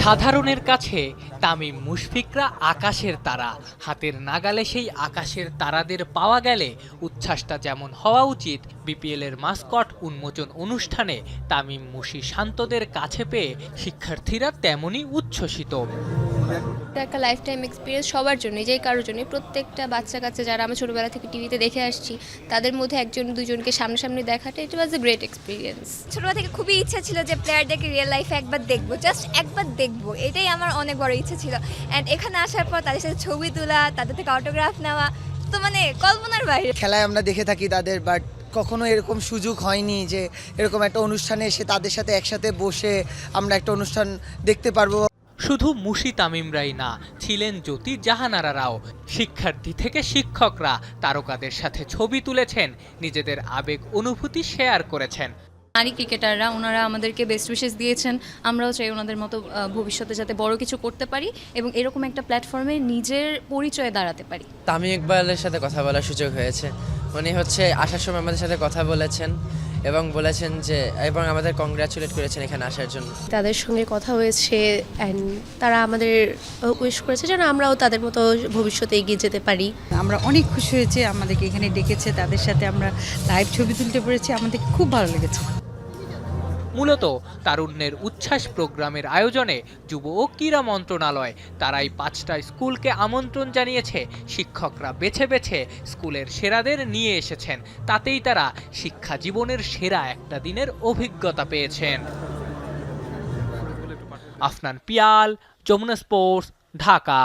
সাধারণের কাছে তামিম মুশফিকরা আকাশের তারা। হাতের নাগালে সেই আকাশের তারাদের পাওয়া গেলে উচ্ছ্বাসটা যেমন হওয়া উচিত বিপিএল এর মাস্কট উন্মোচন অনুষ্ঠানে তামিম মুশি শান্তদের কাছে পেয়ে শিক্ষার্থীরা তেমনই উচ্ছ্বসিত। এটা একটা লাইফ টাইম এক্সপিরিয়েন্স সবার জন্য যেই কারোর জন্য প্রত্যেকটা বাচ্চা কাচ্চা যারা আমরা ছোটোবেলা থেকে টিভিতে দেখে আসছি তাদের মধ্যে একজন দুজনকে সামনাসামনি দেখাটা ইট ওয়াজ এ গ্রেট এক্সপিরিয়েন্স ছোটবেলা থেকে খুবই ইচ্ছা ছিল যে প্লেয়ারদেরকে রিয়েল লাইফে একবার দেখব জাস্ট একবার দেখব এটাই আমার অনেক বড় ইচ্ছা ছিল। অ্যান্ড এখানে আসার পর তাদের সাথে ছবি তোলা তাদের থেকে অটোগ্রাফ নেওয়া তো মানে কল্পনার বাইরে। খেলায় আমরা দেখে থাকি তাদের বাট কখনো এরকম সুযোগ হয়নি যে এরকম একটা অনুষ্ঠানে এসে তাদের সাথে একসাথে বসে আমরা একটা অনুষ্ঠান দেখতে পারব। শুধু মুশি তামিমরাই না ছিলেন জ্যোতি জাহানারারাও। শিক্ষার্থী থেকে শিক্ষকরা তারকাদের সাথে ছবি তুলেছেন নিজেদের আবেগ অনুভূতি শেয়ার করেছেন। নারী ক্রিকেটাররা ওনারা আমাদেরকে বেস্ট উইশেস দিয়েছেন। আমরাও চাই ওনাদের মতো ভবিষ্যতে যাতে বড় কিছু করতে পারি এবং এরকম একটা প্ল্যাটফর্মে নিজের পরিচয়ে দাঁড়াতে পারি। তামিম ইকবালের সাথে কথা বলার সুযোগ হয়েছে। উনি হচ্ছে আসার সময় আমাদের সাথে কথা বলেছেন। এবং বলেছেন যে এবং আমাদের কংগ্রাচুলেট করেছেন এখানে আসার জন্য। তাদের সঙ্গে কথা হয়েছে অ্যান্ড তারা আমাদের উইশ করেছে যেন আমরাও তাদের মতো ভবিষ্যতে এগিয়ে যেতে পারি। আমরা অনেক খুশি হয়েছে আমাদেরকে এখানে ডেকেছে তাদের সাথে আমরা লাইভ ছবি তুলতে পেরেছি আমাদের খুব ভালো লেগেছে। মূলত তারুণ্যের উচ্ছ্বাস প্রোগ্রামের আয়োজনে যুব ও ক্রীড়া মন্ত্রণালয় তারাই পাঁচটা স্কুলকে আমন্ত্রণ জানিয়েছে। শিক্ষকরা বেছে বেছে স্কুলের সেরাদের নিয়ে এসেছেন। তাতেই তারা শিক্ষা জীবনের সেরা একটা দিনের অভিজ্ঞতা পেয়েছেন। আফনান পিয়াল, যমুনা স্পোর্টস, ঢাকা।